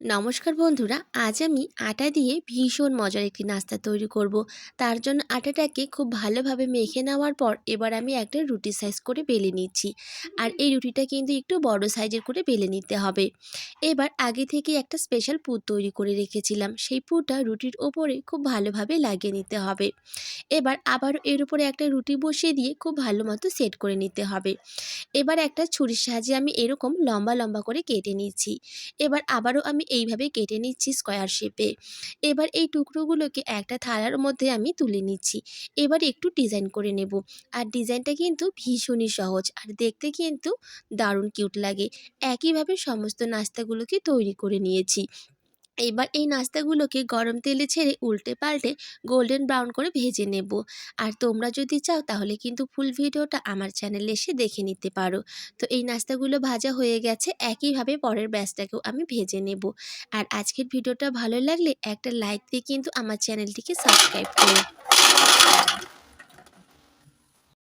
নমস্কার বন্ধুরা, আজ আমি আটা দিয়ে ভীষণ মজার একটি নাস্তা তৈরি করব। তার জন্য আটাটাকে খুব ভালোভাবে মেখে নেওয়ার পর এবার আমি একটা রুটি সাইজ করে বেলে নিচ্ছি। আর এই রুটিটা কিন্তু একটু বড় সাইজের করে বেলে নিতে হবে। এবার আগে থেকে একটা স্পেশাল পুর তৈরি করে রেখেছিলাম। সেই পুরটা রুটির ওপরে খুব ভালোভাবে লাগিয়ে নিতে হবে। এবার আবার এর উপরে একটা রুটি বসিয়ে দিয়ে খুব ভালো মতো সেট করে নিতে হবে। এবার একটা ছুরির সাহায্যে আমি এরকম লম্বা লম্বা করে কেটে নিচ্ছি। এবার আবারও আমি এইভাবে কেটে নিচ্ছি স্কোয়ার শেপে এবার এই টুকরোগুলোকে একটা থালার মধ্যে আমি তুলে নিচ্ছি। এবার একটু ডিজাইন করে নেব। আর ডিজাইনটা কিন্তু ভীষণই সহজ। আর দেখতে কিন্তু দারুণ কিউট লাগে। একইভাবে সমস্ত নাস্তাগুলোকে তৈরি করে নিয়েছি। এবার এই নাস্তাগুলোকে গরম তেলে ছেড়ে উল্টে পাল্টে গোল্ডেন ব্রাউন করে ভেজে নেব। আর তোমরা যদি চাও তাহলে কিন্তু ফুল ভিডিওটা আমার চ্যানেলে এসে দেখে নিতে পারো। তো এই নাস্তাগুলো ভাজা হয়ে গেছে, একইভাবে পরের ব্যাচটাকেও আমি ভেজে নেব। আর আজকের ভিডিওটা ভালো লাগলে একটা লাইক দিয়ে কিন্তু আমার চ্যানেলটিকে সাবস্ক্রাইব করো।